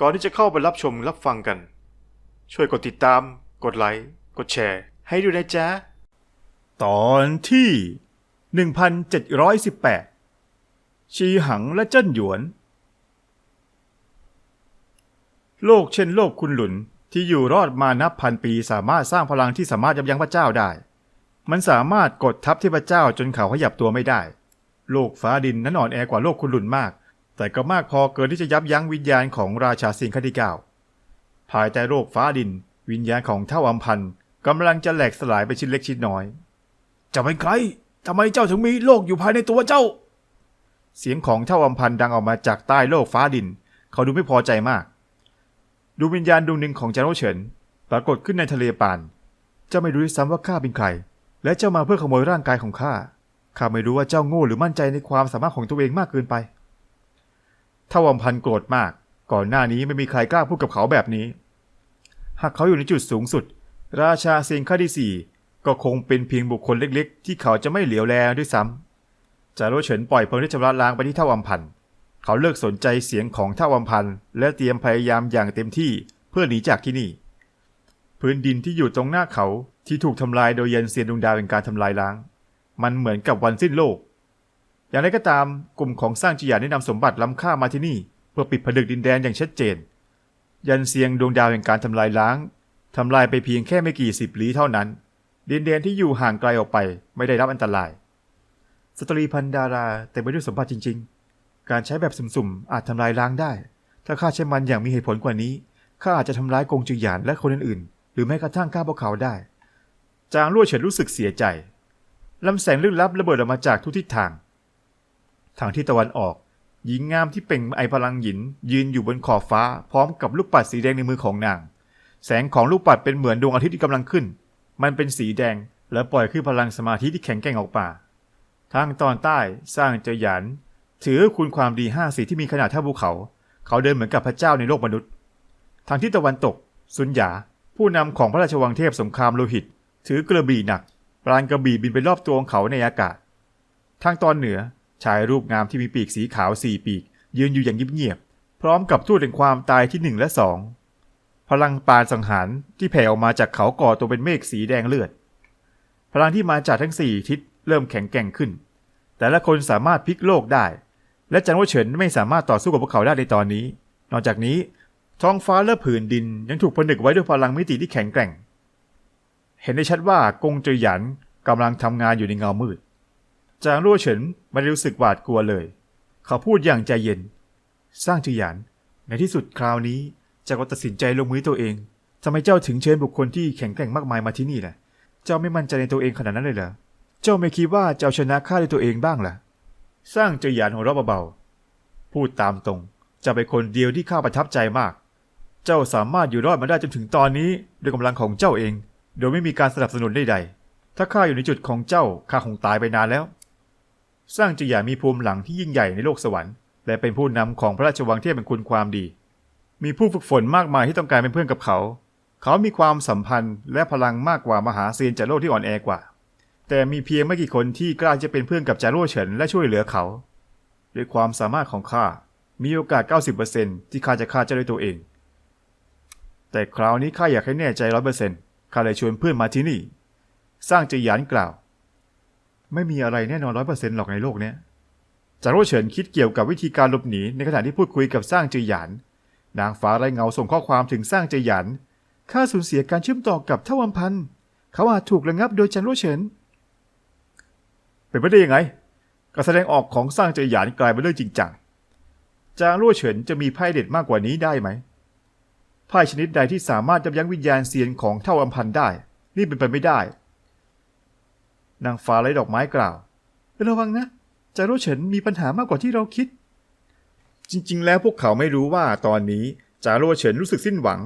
ก่อนที่จะเข้าไปรับชมรับฟังกัน ช่วยกดติดตาม กดไลค์ กดแชร์ ให้ด้วยนะจ๊ะ ตอนที่ 1718 ชีหังและเจิ้นหยวน โลกเช่นโลกคุณหลุนที่อยู่รอดมานับพันปีสามารถสร้างพลังที่สามารถยับยั้งพระเจ้าได้ มันสามารถกดทับเทพเจ้าจนเขาขยับตัวไม่ได้ โลกฟ้าดินนั้นอ่อนแอกว่าโลกคุณหลุนมาก แต่ก็มากพอเกินที่จะยับยั้งวิญญาณของราชาสิงห์คที่เก้าภายใต้โลกฟ้าดิน วิญญาณของเท่าอัมพันธ์กำลังจะแหลกสลายไปชิ้นเล็กชิ้นน้อยเจ้าเป็นใครทำไมเจ้าถึงมีโลกอยู่ภายในตัวเจ้า เสียงของเท่าอัมพันธ์ดังออกมาจากใต้โลกฟ้าดิน เขาดูไม่พอใจมาก ดูวิญญาณดวงหนึ่งของจางโรเฉินปรากฏขึ้นในทะเลปานเจ้าไม่รู้ด้วยซ้ำว่าข้าเป็นใคร และเจ้ามาเพื่อขโมยร่างกายของข้าข้าไม่รู้ว่าเจ้าโง่หรือมั่นใจในความสามารถของตัวเองมากเกินไป เท่าอัมพันโกรธมาก ก่อนหน้านี้ไม่มีใครกล้าพูดกับเขาแบบนี้ หากเขาอยู่ในจุดสูงสุด ราชาเซียงข้าที่สี่ก็คงเป็นเพียงบุคคลเล็กๆ ที่เขาจะไม่เหลียวแลด้วยซ้ำจารุเฉินปล่อยพลที่ชำระล้างไปที่เท่าอัมพันเขาเลิกสนใจเสียงของเท่าอัมพันและเตรียมพยายามอย่างเต็มที่เพื่อหนีจากที่นี่ พื้นดินที่อยู่ตรงหน้าเขาที่ถูกทำลายโดยเย็นเซียนดวงดาวเป็นการทำลายล้าง มันเหมือนกับวันสิ้นโลก อย่างไรก็ตามกลุ่มของสร้างจิยาได้นำสมบัติล้ำค่ามาที่นี่ เพื่อปิดผนึกดินแดนอย่างชัดเจน ยันเซียงดวงดาวแห่งการทำลายล้างทำลายไปเพียงแค่ไม่กี่สิบลี้เท่านั้น ดินแดนที่อยู่ห่างไกลออกไปไม่ได้รับอันตราย สตรีพันดาราเต็มไปด้วยสมบัติจริง ๆ การใช้แบบสุ่มๆอาจทำลายล้างได้ ถ้าข้าใช้มันอย่างมีเหตุผลกว่านี้ข้าอาจจะทำร้ายกงจือหยานและคนอื่นๆ หรือแม้กระทั่งข้าพวกเขาได้ จางลั่วเฉินรู้สึกเสียใจลำแสงลึกลับระเบิดออกมาจากทุกทิศทาง ทางที่ตะวันออก หญิงงามที่เป่งไอพลังหยิน ยืนอยู่บนขอบฟ้า พร้อมกับลูกปัดสีแดงในมือของนาง แสงของลูกปัดเป็นเหมือนดวงอาทิตย์ที่กำลังขึ้น มันเป็นสีแดง และปล่อยขึ้นพลังสมาธิที่แข็งแกร่งออกมาทางตอนใต้สร้างเจหยันถือคุณความดีห้าสีที่มีขนาดเท่าภูเขา เขาเดินเหมือนกับพระเจ้าในโลกมนุษย์ ทางที่ตะวันตก สุญญาผู้นำของพระราชวังเทพสงครามโลหิต ถือกระบี่หนักปราณกระบี่บินไปรอบตัวของเขาในอากาศ ทางตอนเหนือ ชายรูปงามที่มีปีกสีขาวสี่ปีก ยืนอยู่อย่างเงียบๆพร้อมกับทูตแห่งความตายที่หนึ่งและสองพลังปานสังหารที่แผ่ออกมาจากเขาก่อตัวเป็นเมฆสีแดงเลือด พลังที่มาจากทั้งสี่ทิศเริ่มแข็งแกร่งขึ้น แต่ละคนสามารถพลิกโลกได้ และจันวเฉินไม่สามารถต่อสู้กับพวกเขาได้ในตอนนี้ นอกจากนี้ท้องฟ้าและผืนดินยังถูกผนึกไว้ด้วยพลังมิติที่แข็งแกร่ง เห็นได้ชัดว่ากงเจอหยันกำลังทำงานอยู่ในเงามืด จางรั่วเฉินไม่ได้รู้สึกหวาดกลัวเลย เขาพูดอย่างใจเย็น สร้างจือหยานในที่สุดคราวนี้จ้าก็ตัดสินใจลงมือตัวเองทำไมเจ้าถึงเชิญบุคคลที่แข็งแกร่งมากมายมาที่นี่ล่ะ เจ้าไม่มั่นใจในตัวเองขนาดนั้นเลยเหรอ เจ้าไม่คิดว่าจะเอาชนะข้าด้วยตัวเองบ้างล่ะ สร้างจือหยานหัวเราะเบาๆพูดตามตรงจะเป็นคนเดียวที่ข้าประทับใจมาก เจ้าสามารถอยู่รอดมาได้จนถึงตอนนี้ด้วยกำลังของเจ้าเอง โดยไม่มีการสนับสนุนใดๆถ้าข้าอยู่ในจุดของเจ้าข้าคงตายไปนานแล้ว สร้างจือหยามีภูมิหลังที่ยิ่งใหญ่ในโลกสวรรค์ และเป็นผู้นำของพระราชวังเทพเป็นคุณความดี มีผู้ฝึกฝนมากมายที่ต้องการเป็นเพื่อนกับเขา เขามีความสัมพันธ์และพลังมากกว่ามหาเซียนจาโลกที่อ่อนแอกว่า แต่มีเพียงไม่กี่คนที่กล้าจะเป็นเพื่อนกับจารั่วเฉินและช่วยเหลือเขา ด้วยความสามารถของข้า มีโอกาส 90%ที่ข้าจะฆ่าเจ้าด้วยตัวเอง แต่คราวนี้ข้าอยากให้แน่ใจร้อยเปอร์เซ็นต์ข้าเลยชวนเพื่อนมาที่นี่ สร้างจือหยานกล่าว ไม่มีอะไรแน่นอนร้อยเปอร์เซ็นต์หรอกในโลกเนี้ยจารั่วเฉินคิดเกี่ยวกับวิธีการหลบหนีในขณะที่พูดคุยกับสร้างจือหยาน นางฟ้าไรเงาส่งข้อความถึงสร้างเจหยันข้าสูญเสียการเชื่อมต่อกับเท่าวัมพันธ์เขาอาจถูกระงับโดยจันโรเฉิน เป็นไปได้ยังไง การแสดงออกของสร้างเจหยันกลายเป็นเรื่องจริงจังจางรั่วเฉินจะมีไพ่เด็ดมากกว่านี้ได้ไหมไพ่ชนิดใดที่สามารถยับยั้งวิญญาณเซียนของเท่าอัมพันธ์ได้ นี่เป็นไปไม่ได้ นางฟ้าไร้ดอกไม้กล่าวระวังนะจารัวเฉินมีปัญหามากกว่าที่เราคิด จริง ๆ แล้วพวกเขาไม่รู้ว่าตอนนี้จารัวเฉินรู้สึกสิ้นหวัง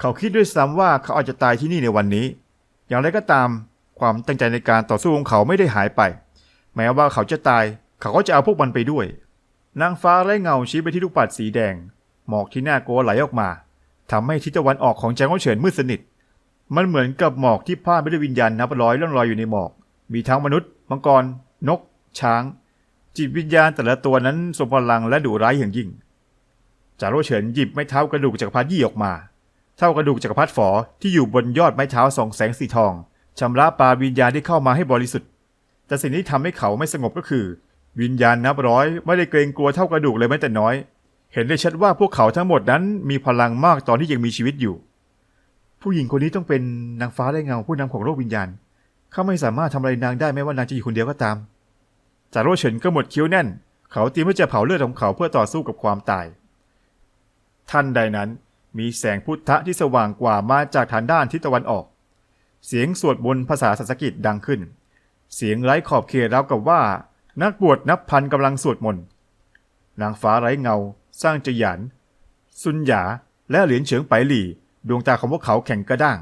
เขาคิดด้วยซ้ำว่าเขาอาจจะตายที่นี่ในวันนี้ อย่างไรก็ตามความตั้งใจในการต่อสู้ของเขาไม่ได้หายไป แม้ว่าเขาจะตายเขาก็จะเอาพวกมันไปด้วย นางฟ้าไร้เงาชี้ไปที่ลูกปัดสีแดง หมอกที่หน่าโกวไหลออกมาทำให้ทิศตะวันออกของจางรัวเฉินมืดสนิท มันเหมือนกับหมอกที่พาดไปด้วยวิญญาณนับร้อยล่องลอยอยู่ในหมอก มีทั้งมนุษย์ มังกร นก ช้าง จิตวิญญาณแต่ละตัวนั้นทรงพลังและดุร้ายอย่างยิ่ง จาโรเฉินหยิบไม้เท้ากระดูกจักรพรรดิยี่ออกมา เท่ากระดูกจักรพรรดิฝอที่อยู่บนยอดไม้เท้าสองแสงสีทองชำระปาวิญญาณที่เข้ามาให้บริสุทธิ์ แต่สิ่งที่ทำให้เขาไม่สงบก็คือ วิญญาณนับร้อยไม่ได้เกรงกลัวเท่ากระดูกเลยแม้แต่น้อย เห็นได้ชัดว่าพวกเขาทั้งหมดนั้นมีพลังมากตอนที่ยังมีชีวิตอยู่ ผู้หญิงคนนี้ต้องเป็นนางฟ้าได้เงาผู้นำของโลกวิญญาณเขาไม่สามารถทำอะไรนางได้แม้ว่านางจะอยู่คนเดียวก็ตาม จาโรเฉินก็หมดคิ้วแน่น เขาเตรียมที่จะเผาเลือดของเขาเพื่อต่อสู้กับความตาย ท่านใดนั้นมีแสงพุทธะที่สว่างกว่ามาจากทางด้านทิศตะวันออก เสียงสวดบนภาษาสันสกฤตดังขึ้น เสียงไร้ขอบเขตราวกับว่า นักบวชนับพันกำลังสวดมนต์ นางฟ้าไร้เงา สร้างจยันซุนหยา และเหรียญเฉิงไปหลี่ ดวงตาของพวกเขาแข็งกระด้าง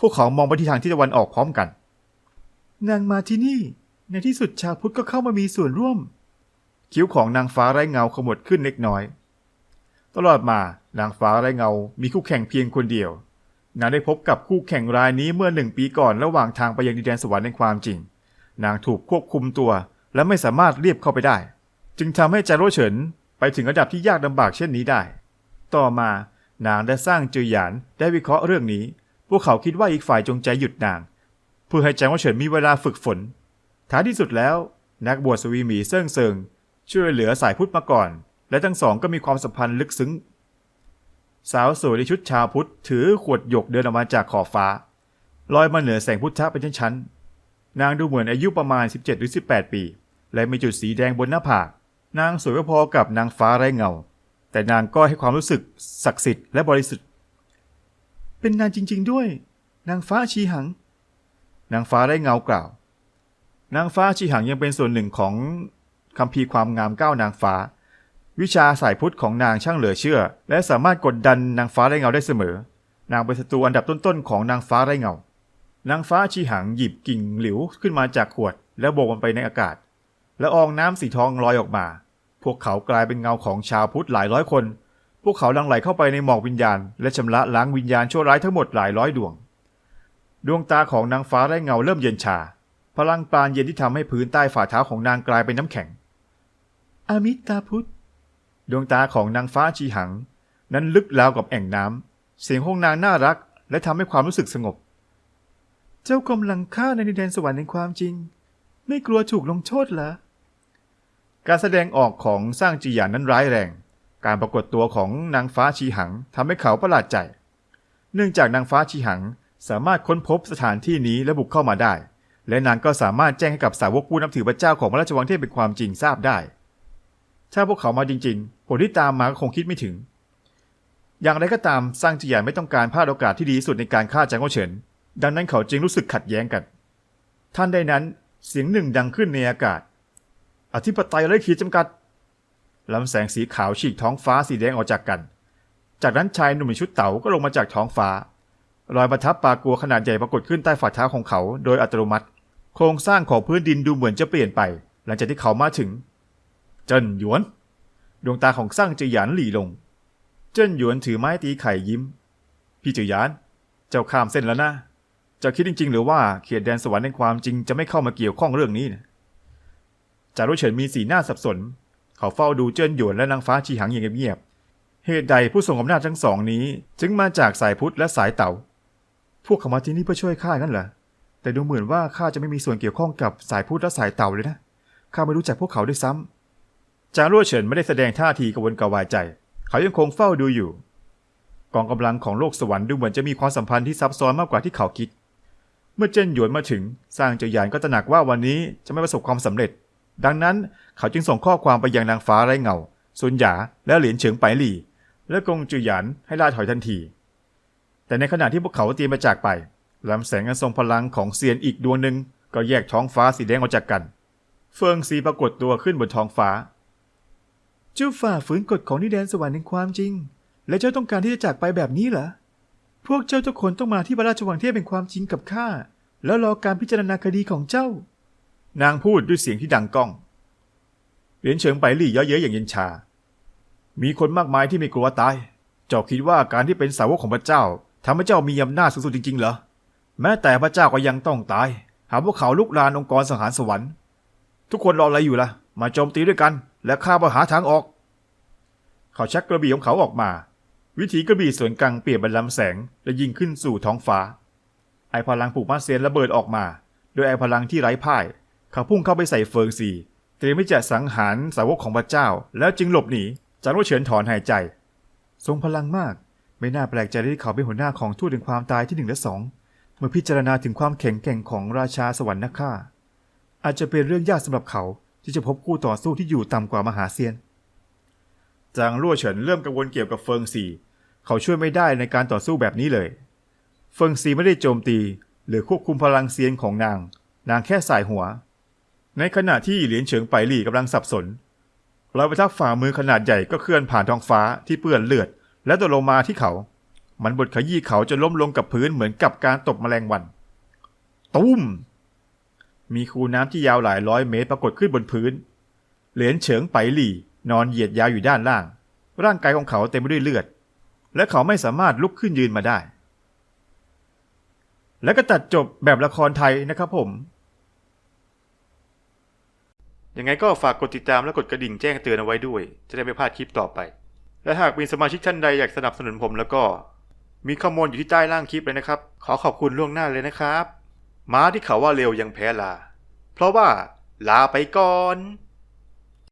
พวกเขามองไปที่ทางทิศตะวันออกพร้อมกัน นางมาที่นี่ ในที่สุดชาวพุทธก็เข้ามามีส่วนร่วม คิ้วของนางฟ้าไร้เงาขมวดขึ้นเล็กน้อย ตลอดมานางฟ้าไร้เงา มีคู่แข่งเพียงคนเดียวนางได้พบกับคู่แข่งรายนี้เมื่อหนึ่งปีก่อนระหว่างทางไปยังดินแดนสวรรค์ในความจริง นางถูกควบคุมตัว และไม่สามารถเรียบเข้าไปได้ จึงทำให้จาโรเฉินไปถึงระดับที่ยากลำบากเช่นนี้ได้ ต่อมานางได้สร้างจือหยานได้วิเคราะห์เรื่องนี้ พวกเขาคิดว่าอีกฝ่ายจงใจหยุดนาง เพื่อให้จางโรเฉินมีเวลาฝึกฝน ท้ายที่สุดแล้ว นักบวชสวีหมีเซิ่งเซิงช่วยเหลือสายพุทธมาก่อน และทั้งสองก็มีความสัมพันธ์ลึกซึ้ง สาวสวยในชุดชาวพุทธถือขวดหยกเดินออกมาจากขอบฟ้า ลอยมาเหนือแสงพุทธะเป็นชั้นๆนางดูเหมือนอายุประมาณ 17หรือ18 ปี และมีจุดสีแดงบนหน้าผาก นางสวยพอกับนางฟ้าไร้เงา แต่นางก็ให้ความรู้สึกศักดิ์สิทธิ์และบริสุทธิ์ เป็นนางจริง ๆ ด้วย นางฟ้าชีหัง นางฟ้าไร้เงากล่าว นางฟ้าชีหังยังเป็นส่วนหนึ่งของคัมภีร์ความงามเก้านางฟ้า วิชาสายพุทธของนางช่างเหลือเชื่อ และสามารถกดดันนางฟ้าไร้เงาได้เสมอ นางเป็นศัตรูอันดับต้นๆของนางฟ้าไร้เงา นางฟ้าชีหังหยิบกิ่งหลิวขึ้นมาจากขวด แล้วโบกมันไปในอากาศ และอองน้ำสีทองลอยออกมา พวกเขากลายเป็นเงาของชาวพุทธหลายร้อยคน พวกเขาลังไหลเข้าไปในหมอกวิญญาณ และชำระล้างวิญญาณชั่วร้ายทั้งหมดหลายร้อยดวง ดวงตาของนางฟ้าไร้เงาเริ่มเย็นชา พลังปราณเย็นที่ทำให้พื้นใต้ฝ่าเท้าของนางกลายเป็นน้ำแข็ง อมิตาพุทธ ดวงตาของนางฟ้าชีหัง นั้นลึกราวกับแอ่งน้ำเสียงของนางน่ารัก และทำให้ความรู้สึกสงบ เจ้ากำลังฆ่าในดินแดนสวรรค์ในความจริง ไม่กลัวถูกลงโทษเหรอ การแสดงออกของสร้างจีหยานนั้นร้ายแรง การปรากฏตัวของนางฟ้าชีหังทำให้เขาประหลาดใจ เนื่องจากนางฟ้าชีหัง สามารถค้นพบสถานที่นี้และบุกเข้ามาได้ และนางก็สามารถแจ้งให้กับสาวกผู้นับถือพระเจ้าของพระราชวังเทพเป็นความจริงทราบได้ ถ้าพวกเขามาจริงๆ ผลที่ตามมาก็คงคิดไม่ถึง อย่างไรก็ตามสร้างจียานไม่ต้องการพลาดโอกาสที่ดีที่สุดในการฆ่าจางโอเฉิน ดังนั้นเขาจึงรู้สึกขัดแย้งกัน ท่านใดนั้นเสียงหนึ่งดังขึ้นในอากาศ อธิปไตยไร้ขีดจำกัดลำแสงสีขาวฉีกท้องฟ้าสีแดงออกจากกัน จากนั้นชายหนุ่มในชุดเต๋าก็ลงมาจากท้องฟ้า รอยประทับปลากัวขนาดใหญ่ปรากฏขึ้นใต้ฝ่าเท้าของเขาโดยอัตโนมัติ โครงสร้างของพื้นดินดูเหมือนจะเปลี่ยนไป หลังจากที่เขามาถึง เจิ้นหยวน ดวงตาของสร้างจือหยานหลีลง เจิ้นหยวนถือไม้ตีไข่ยิ้ม พี่จือหยาน เจ้าข้ามเส้นแล้วนะเจ้าคิดจริง ๆ หรือว่าเขตแดนสวรรค์ในความจริงจะไม่เข้ามาเกี่ยวข้องเรื่องนี้นะจารุเฉินมีสีหน้าสับสน เขาเฝ้าดูเจิ้นหยวนและนางฟ้าชีหังอย่างเงียบๆเหตุใดผู้ทรงอำนาจทั้งสองนี้จึงมาจากสายพุทธและสายเต่า พวกเขามาที่นี่เพื่อช่วยข้างั้นเหรอ แต่ดูเหมือนว่าข้าจะไม่มีส่วนเกี่ยวข้องกับสายพุทธและสายเต่าเลยนะ ข้าไม่รู้จักพวกเขาด้วยซ้ำจางรั่วเฉินไม่ได้แสดงท่าทีกระวนกระวายใจ เขายังคงเฝ้าดูอยู่ กองกำลังของโลกสวรรค์ดูเหมือนจะมีความสัมพันธ์ที่ซับซ้อนมากกว่าที่เขาคิด เมื่อเจนหยวนมาถึงสร้างเจยานก็ตระหนักว่าวันนี้จะไม่ประสบความสำเร็จ ดังนั้นเขาจึงส่งข้อความไปยังนางฟ้าไร้เงาซุนหยาและเหรียญเฉิงไปหลี่ และกงจือหยานให้ล่าถอยทันที แต่ในขณะที่พวกเขาเตรียมาจากไปลำแสงอันทรงพลังของเซียนอีกดวงหนึ่งก็แยกท้องฟ้าสีแดงออกจากกัน เฟิงซีปรากฏตัวขึ้นบนท้องฟ้า เจ้าฝ่าฝืนกฎของนิแดนสวรรค์ในความจริง และเจ้าต้องการที่จะจากไปแบบนี้เหรอ พวกเจ้าทุกคนต้องมาที่พระราชวังเทพเป็นความจริงกับข้า แล้วรอการพิจารณาคดีของเจ้า นางพูดด้วยเสียงที่ดังก้องเหรียญเฉิงไปหลี่เย้อเย้ยอย่างเย็นชา มีคนมากมายที่ไม่กลัวตาย เจ้าคิดว่าการที่เป็นสาวกของพระเจ้า ทำให้เจ้ามีอำนาจสูงสุดจริงๆเหรอ แม้แต่พระเจ้าก็ยังต้องตาย หาพวกเขาลุกลานองค์กรสังหารสวรรค์ ทุกคนรออะไรอยู่ล่ะ มาโจมตีด้วยกัน และฆ่าปัญหาทางออก เขาชักกระบี่ของเขาออกมา วิถีกระบี่สวนกลางเปลี่ยนเป็นลำแสง และยิงขึ้นสู่ท้องฟ้า ไอพลังผูกมัดเซียนระเบิดออกมา โดยไอพลังที่ไร้พ่าย เขาพุ่งเข้าไปใส่เฟิงซีเตรียมที่จะสังหารสาวกของพระเจ้า แล้วจึงหลบหนีจางโลเฉินถอนหายใจ ทรงพลังมาก ไม่น่าแปลกใจที่เขาเป็นหัวหน้าของทูตแห่งความตายที่หนึ่งและสองเมื่อพิจารณาถึงความแข็งแกร่งของราชาสวรรค์นักฆ่า อาจจะเป็นเรื่องยากสำหรับเขาที่จะพบคู่ต่อสู้ที่อยู่ต่ำกว่ามหาเซียน จางลั่วเฉินเริ่มกังวลเกี่ยวกับเฟิงซีเขาช่วยไม่ได้ในการต่อสู้แบบนี้เลย เฟิงซีไม่ได้โจมตี หรือควบคุมพลังเซียนของนาง นางแค่สายหัว ในขณะที่เหรียญเฉิงไปหลี่กำลังสับสนรอยประทับฝ่ามือขนาดใหญ่ก็เคลื่อนผ่านท้องฟ้าที่เปื้อนเลือด และตกลงมาที่เขา มันบดขยี้เขาจนล้มลงกับพื้นเหมือนกับการตบแมลงวัน ตุ้ม มีคูน้ำที่ยาวหลายร้อยเมตรปรากฏขึ้นบนพื้น เหรียญเฉิงไปหลี่ นอนเหยียดยาวอยู่ด้านล่าง ร่างกายของเขาเต็มไปด้วยเลือด และเขาไม่สามารถลุกขึ้นยืนมาได้ และก็ตัดจบแบบละครไทยนะครับผมยังไงก็ฝากกดติดตามและกดกระดิ่งแจ้งเตือนเอาไว้ด้วย จะได้ไม่พลาดคลิปต่อไป และหากมีสมาชิกท่านใดอยากสนับสนุนผมแล้วก็ มีข้อมูลอยู่ที่ใต้ล่างคลิปเลยนะครับ ขอขอบคุณล่วงหน้าเลยนะครับ ม้าที่เขาว่าเร็วยังแพ้ลา เพราะว่าลาไปก่อน